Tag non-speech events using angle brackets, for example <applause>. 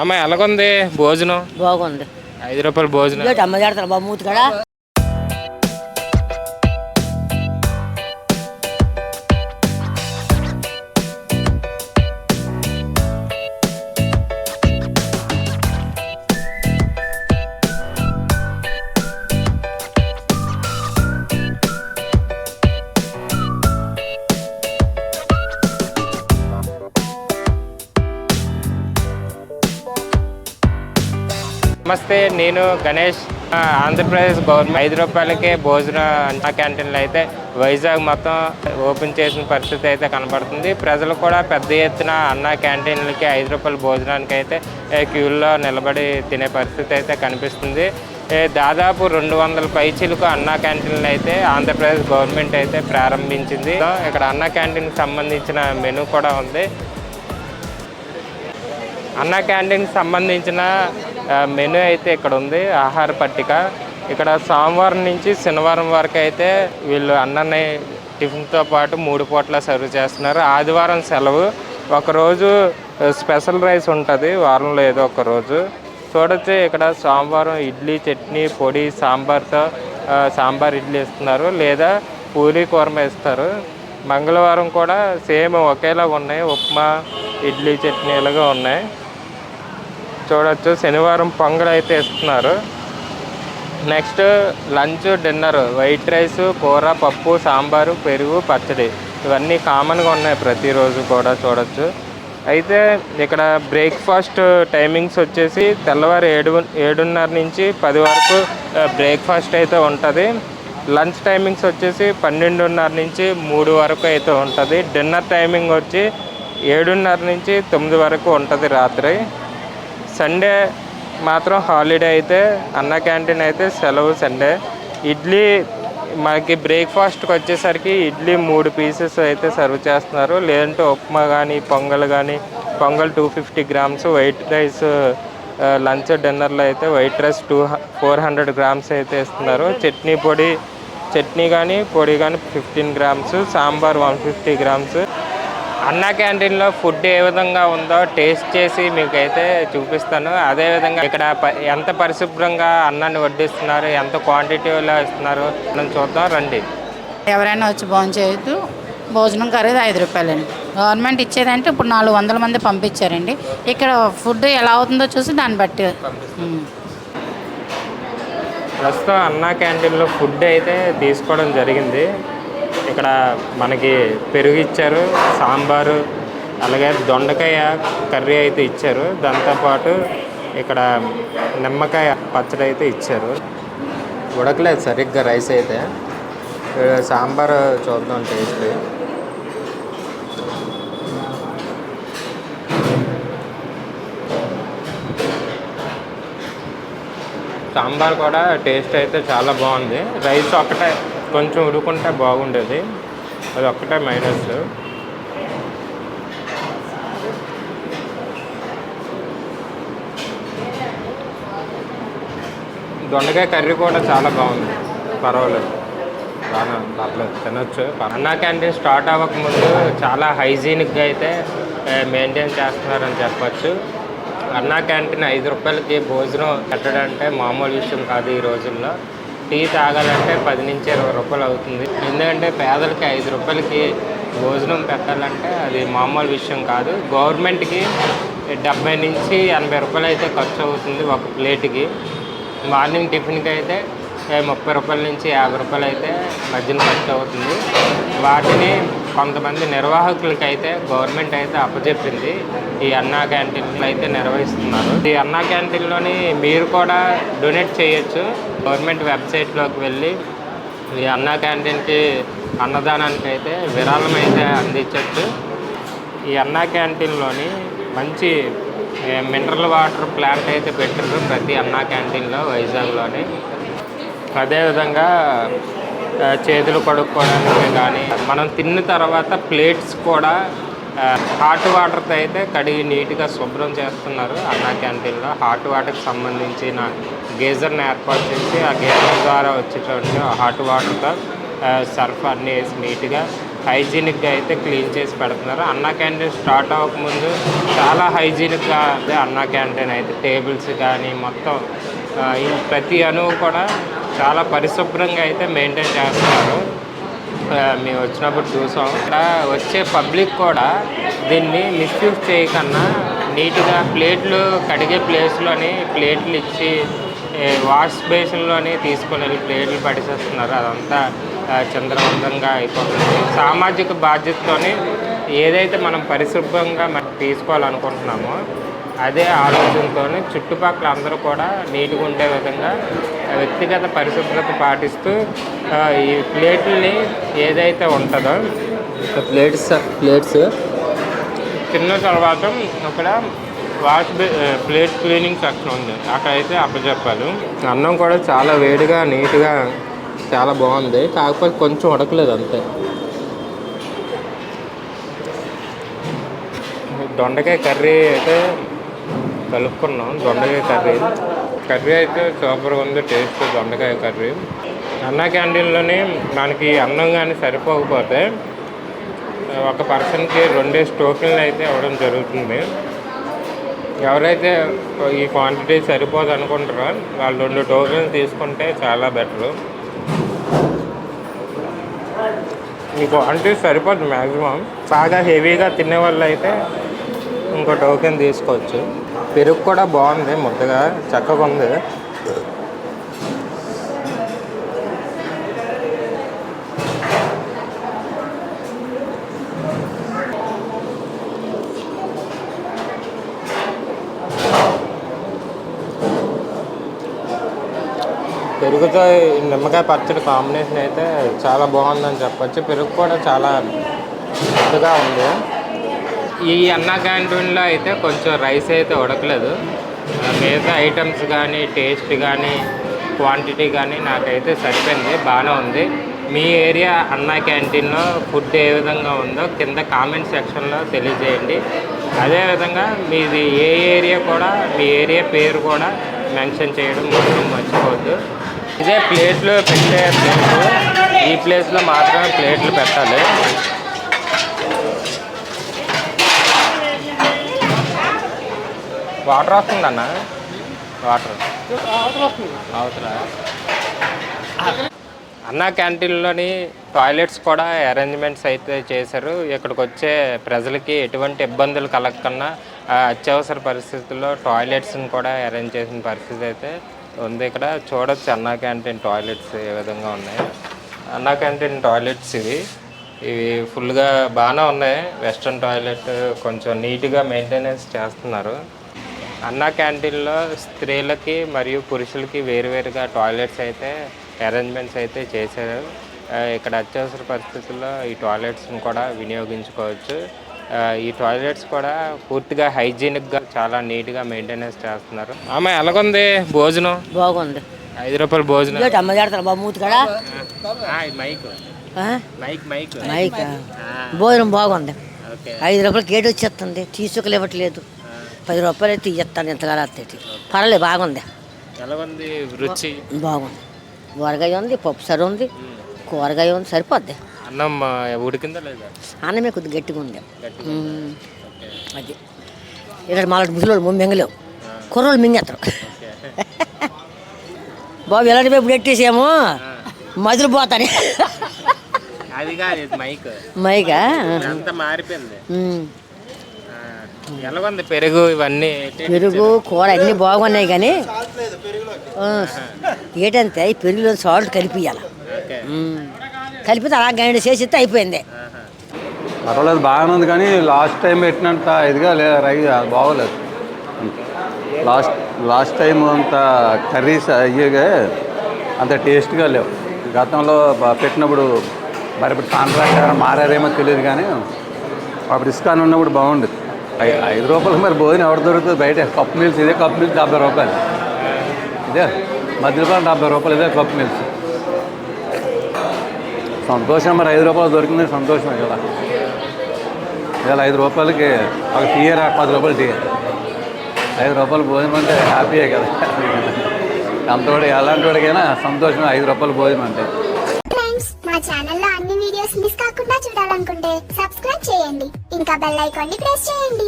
అమ్మ ఎలాగుంది? భోజనం? బాగుంది. ఐదు రూపాయల భోజనం. అమ్మ చేడతారు బాబు మూతి కాడ? నమస్తే నేను గణేష్. ఆంధ్రప్రదేశ్ గవర్నమెంట్ ఐదు రూపాయలకే భోజన అన్న క్యాంటీన్లు అయితే వైజాగ్ మొత్తం ఓపెన్ చేసిన పరిస్థితి అయితే కనబడుతుంది. ప్రజలు కూడా పెద్ద ఎత్తున అన్న క్యాంటీన్లకి ఐదు రూపాయల భోజనానికి అయితే క్యూల్లో నిలబడి తినే పరిస్థితి అయితే కనిపిస్తుంది. దాదాపు రెండు వందల పైచీలకు అన్నా క్యాంటీన్లు అయితే ఆంధ్రప్రదేశ్ గవర్నమెంట్ అయితే ప్రారంభించింది. ఇక్కడ అన్న క్యాంటీన్కి సంబంధించిన మెనూ కూడా ఉంది. అన్నా క్యాంటీన్కి సంబంధించిన మెనూ అయితే ఇక్కడ ఉంది ఆహార పట్టిక. ఇక్కడ సోమవారం నుంచి శనివారం వరకు అయితే వీళ్ళు అన్నని టిఫిన్తో పాటు మూడు పూట్ల సర్వ్ చేస్తున్నారు. ఆదివారం సెలవు. ఒకరోజు స్పెషల్ రైస్ ఉంటుంది వారంలో ఏదో ఒక రోజు. చూడొచ్చు ఇక్కడ సోమవారం ఇడ్లీ చట్నీ పొడి సాంబార్తో సాంబార్ ఇడ్లీ ఇస్తున్నారు లేదా పూరీ కూరమ ఇస్తారు మంగళవారం కూడా సేమ్ ఒకేలాగా ఉన్నాయి. ఉప్మా ఇడ్లీ చట్నీలుగా ఉన్నాయి. చూడొచ్చు. శనివారం పొంగల్ అయితే ఇస్తున్నారు next lunch dinner. White rice కూర పప్పు సాంబారు పెరుగు పచ్చడి. ఇవన్నీ కామన్గా ఉన్నాయి ప్రతిరోజు కూడా చూడొచ్చు. అయితే ఇక్కడ బ్రేక్ఫాస్ట్ టైమింగ్స్ వచ్చేసి తెల్లవారు ఏడు ఏడున్నర నుంచి పది వరకు బ్రేక్ఫాస్ట్ అయితే ఉంటుంది. లంచ్ టైమింగ్స్ వచ్చేసి పన్నెండున్నర నుంచి మూడు వరకు అయితే ఉంటుంది. డిన్నర్ టైమింగ్ వచ్చి ఏడున్నర నుంచి తొమ్మిది వరకు ఉంటుంది రాత్రి. సండే మాత్రం హాలిడే అయితే అన్న క్యాంటీన్ అయితే సెలవు సండే. ఇడ్లీ మనకి బ్రేక్ఫాస్ట్కి వచ్చేసరికి ఇడ్లీ మూడు పీసెస్ అయితే సర్వ్ చేస్తున్నారు. లేదంటే ఉప్మా కానీ పొంగల్ కానీ pongal two fifty grams white rice lunch డిన్నర్లో అయితే white rice two four hundred grams అయితే ఇస్తున్నారు చట్నీ పొడి చట్నీ కానీ పొడి కానీ fifteen grams sambar one fifty grams. Anna క్యాంటీన్లో ఫుడ్ ఏ విధంగా ఉందో టేస్ట్ చేసి మీకైతే చూపిస్తాను. అదేవిధంగా ఇక్కడ ఎంత పరిశుభ్రంగా అన్నాన్ని వడ్డిస్తున్నారు ఎంత క్వాంటిటీలో ఇస్తున్నారు మనం చూద్దాం రండి. ఎవరైనా వచ్చి భోజనం చేయొద్దు. భోజనం ఖరీదు ఐదు రూపాయలండి. గవర్నమెంట్ ఇచ్చేదంటే ఇప్పుడు నాలుగు వందల మంది పంపించారండి. ఇక్కడ ఫుడ్ ఎలా అవుతుందో చూసి దాన్ని బట్టి. ప్రస్తుతం అన్న క్యాంటీన్లో ఫుడ్ అయితే తీసుకోవడం జరిగింది. ఇక్కడ మనకి పెరుగు ఇచ్చారు సాంబారు అలాగే దొండకాయ కర్రీ అయితే ఇచ్చారు. దాంతోపాటు ఇక్కడ నిమ్మకాయ పచ్చడి అయితే ఇచ్చారు. ఉడకలేదు సరిగ్గా రైస్ అయితే. సాంబార్ చూద్దాం టేస్ట్. సాంబార్ కూడా టేస్ట్ అయితే చాలా బాగుంది. రైస్ ఒక్కటే కొంచెం ఉడుకుంటే బాగుండేది. అది ఒక్కటే మైనస్. దొండకాయ కర్రీ కూడా చాలా బాగుంది. పర్వాలేదు. బాగా పర్లేదు. తినొచ్చు. అన్నా క్యాంటీన్ స్టార్ట్ అవ్వకముందు చాలా హైజీనిక్గా అయితే మెయింటైన్ చేస్తున్నారని చెప్పచ్చు. అన్నా క్యాంటీన్ ఐదు రూపాయలకి భోజనం పెట్టడం అంటే మామూలు విషయం కాదు ఈ రోజుల్లో. టీ తాగాలంటే పది నుంచి ఇరవై రూపాయలు అవుతుంది. ఎందుకంటే పేదలకి ఐదు రూపాయలకి భోజనం పెట్టాలంటే అది మామూలు విషయం కాదు. గవర్నమెంట్కి డెబ్బై నుంచి ఎనభై రూపాయలు అయితే ఖర్చు అవుతుంది ఒక ప్లేట్కి. మార్నింగ్ టిఫిన్కి అయితే ముప్పై రూపాయల నుంచి యాభై రూపాయలు అయితే మధ్యన ఖర్చు అవుతుంది. వాటిని కొంతమంది నిర్వాహకులకి అయితే గవర్నమెంట్ అయితే అప్పచెప్పింది ఈ అన్నా క్యాంటీన్లు అయితే నిర్వహిస్తున్నారు. ఈ అన్నా క్యాంటీన్లోని మీరు కూడా డొనేట్ చేయొచ్చు. గవర్నమెంట్ వెబ్సైట్లోకి వెళ్ళి ఈ అన్నా క్యాంటీన్కి అన్నదానానికి అయితే విరాళం అయితే అందించవచ్చు ఈ అన్నా క్యాంటీన్లోని మంచి మినరల్ వాటర్ ప్లాంట్ అయితే పెట్టారు ప్రతి అన్నా క్యాంటీన్లో వైజాగ్లోని. అదేవిధంగా చేతులు కడుక్కోవడానికి కానీ మనం తిన్న తర్వాత ప్లేట్స్ కూడా హాట్ వాటర్తో అయితే కడిగి నీట్గా శుభ్రం చేస్తున్నారు అన్నా క్యాంటీన్లో. హాట్ వాటర్కి సంబంధించిన గేజర్ని ఏర్పాటు చేసి ఆ గేజర్ ద్వారా వచ్చేటువంటి హాట్ వాటర్తో సర్ఫ్ అన్నీ వేసి నీట్గా హైజీనిక్గా అయితే క్లీన్ చేసి పెడుతున్నారు. అన్నా క్యాంటీన్ స్టార్ట్ అవ్వకముందు చాలా హైజీనిక్గా అదే అన్నా క్యాంటీన్ అయితే. టేబుల్స్ కానీ మొత్తం ఈ ప్రతి అణువు కూడా చాలా పరిశుభ్రంగా అయితే మెయింటైన్ చేస్తున్నారు. మేము వచ్చినప్పుడు చూసాం. ఇక్కడ వచ్చే పబ్లిక్ కూడా దీన్ని మిస్యూజ్ చేయకన్నా నీట్గా ప్లేట్లు కడిగే ప్లేస్లోని ప్లేట్లు ఇచ్చి వాష్ బేసిన్లోని తీసుకొని వెళ్ళి ప్లేట్లు పడిసేస్తున్నారు. అదంతా ఆ, చంద్రవంతంగా అయిపోతుంది. సామాజిక బాధ్యతతోని ఏదైతే మనం పరిశుభ్రంగా మనం తీసుకోవాలనుకుంటున్నామో అదే ఆలోచనతో చుట్టుపక్కల అందరూ కూడా నీట్గా ఉండే విధంగా వ్యక్తిగత పరిశుభ్రత పాటిస్తూ ఈ ప్లేట్లని ఏదైతే ఉంటుందో ప్లేట్స్ ప్లేట్స్ తిన్న తర్వాత అక్కడ వాష్ ప్లేట్ క్లీనింగ్ సెక్షన్ ఉంది. అక్కడైతే అప్పచెప్పాలి. అన్నం కూడా చాలా వేడిగా నీట్గా చాలా బాగుంది. కాకపోతే కొంచెం ఉడకలేదు అంతే. దొండకాయ కర్రీ అయితే కలుపుకున్నాం. దొండకాయ కర్రీ. కర్రీ అయితే సూపర్గా ఉంది టేస్ట్ దొండకాయ కర్రీ. అన్న క్యాంటీన్లోనే మనకి అన్నం కానీ సరిపోకపోతే ఒక పర్సన్కి రెండేసి టోకెన్లు అయితే ఇవ్వడం జరుగుతుంది. ఎవరైతే ఈ క్వాంటిటీ సరిపోదు అనుకుంటారో వాళ్ళు రెండు టోకెన్లు తీసుకుంటే చాలా బెటరు. ఈ క్వాంటిటీ సరిపోదు మ్యాక్సిమం బాగా హెవీగా తినే వాళ్ళు అయితే ఇంకో టోకెన్ తీసుకోవచ్చు. పెరుగు కూడా బాగుంది ముద్దగా చక్కగా ఉంది. పెరుగుతో నిమ్మకాయ పచ్చడి కాంబినేషన్ అయితే చాలా బాగుందని చెప్పచ్చు. పెరుగు కూడా చాలా ముద్దగా ఉంది. ఈ అన్న క్యాంటీన్లో అయితే కొంచెం రైస్ అయితే ఉడకలేదు. మిగతా ఐటమ్స్ కానీ టేస్ట్ కానీ క్వాంటిటీ కానీ నాకైతే సరిపోయింది బాగానే ఉంది. మీ ఏరియా అన్న క్యాంటీన్లో ఫుడ్ ఏ విధంగా ఉందో కింద కామెంట్ సెక్షన్లో తెలియజేయండి. అదేవిధంగా మీది ఏ ఏరియా కూడా మీ ఏరియా పేరు కూడా మెన్షన్ చేయడం మాత్రం మర్చిపోవద్దు. ఇదే ప్లేట్లు పెట్టే ప్లేట్లు ఈ ప్లేస్లో మాత్రమే ప్లేట్లు పెట్టాలి. వాటర్ వస్తుందన్న వాటర్. అవసరా అన్న క్యాంటీన్లోని టాయిలెట్స్ కూడా అరేంజ్మెంట్స్ అయితే చేశారు. ఇక్కడికి వచ్చే ప్రజలకి ఎటువంటి ఇబ్బందులు కలగకుండా అత్యవసర పరిస్థితుల్లో టాయిలెట్స్ని కూడా అరేంజ్ చేసిన పరిస్థితి అయితే ఉంది. ఇక్కడ చూడొచ్చు అన్నా క్యాంటీన్ టాయిలెట్స్ ఏ విధంగా ఉన్నాయి. అన్నా క్యాంటీన్ టాయిలెట్స్ ఇవి. ఇవి ఫుల్గా బాగానే ఉన్నాయి. వెస్ట్రన్ టాయిలెట్ కొంచెం నీట్గా మెయింటెనెన్స్ చేస్తున్నారు. అన్న క్యాంటీన్లో స్త్రీలకి మరియు పురుషులకి వేరువేరుగా టాయిలెట్స్ అయితే అరేంజ్మెంట్స్ అయితే చేశారు. ఇక్కడ అత్యవసర పరిస్థితుల్లో ఈ టాయిలెట్స్ని కూడా వినియోగించుకోవచ్చు. ఈ టాయిలెట్స్ కూడా పూర్తిగా హైజీనిక్గా చాలా నీట్గా మెయింటెనెన్స్ చేస్తున్నారు. ఆమె ఎలాగుంది భోజనం? బాగుంది. ఐదు రూపాయల భోజనం. మైక్? Mic mic. మైక్? భోజనం బాగుంది. ఐదు రూపాయలు గేటు వచ్చేస్తుంది. తీసుకులు ఇవ్వట్లేదు పది రూపాయలు అయితే ఇస్తాను ఎంతగా రాత్రి పర్లేదు బాగుంది. రుచి. బాగుంది. ఊరగాయ ఉంది పప్పు సరి ఉంది. కూరగాయ ఉంది సరిపోద్ది. అన్నం ఉడికిందా లేదా? అన్నమే కొద్దిగా గట్టిగా ఉంది. అది. ఇక్కడ మళ్ళీ ముసలోళ్ళు మింగలేవు. కుర్రోళ్ళు మింగేస్తారు <laughs> బాబు ఎలాంటి వైపు పెట్టేసాము మధులు పోతానే. మైక్. మారిపోయింది. ఎలాగుంది పెరుగు ఇవన్నీ? పెరుగు కూర అన్నీ బాగున్నాయి కానీ ఏంటంటే ఈ పెరుగులో సాల్ట్ కలిపియాల కలిపితే అలా గంట చేసిస్తే అయిపోయింది. పర్వాలేదు బాగానే ఉంది కానీ లాస్ట్ టైం పెట్టినంత ఇదిగా లే రై బాగోలేదు. లాస్ట్ లాస్ట్ టైం అంత కర్రీస్ అయ్యేగా అంత టేస్ట్గా లేవు. గతంలో పెట్టినప్పుడు మరి ఇప్పుడు కాంట్రాక్ట్ మారారేమో తెలియదు కానీ అప్పుడు ఇస్కాన్ ఉన్నప్పుడు బాగుండేది. ఐదు రూపాయలు మరి భోజనం ఎవరు దొరుకుతుంది బయట? కప్ మీల్స్ ఇదే కప్ మీల్స్ డెబ్బై రూపాయలు. ఇదే మధ్యలో డెబ్బై రూపాయలు ఇదే కప్ మీల్స్. సంతోషం మరి ఐదు రూపాయలు దొరికింది సంతోషం కదా. ఇవాళ ఐదు రూపాయలకి ఒక టీ పది రూపాయలు టీ ఐదు రూపాయలు భోజనం అంటే హ్యాపీయే కదా. <laughs> అంతవాడు ఎలాంటి వాడికైనా సంతోషం ఐదు రూపాయలు భోజనం అంటే. ఇంకా బెల్ ఐకాన్ని ప్రెస్ చేయండి.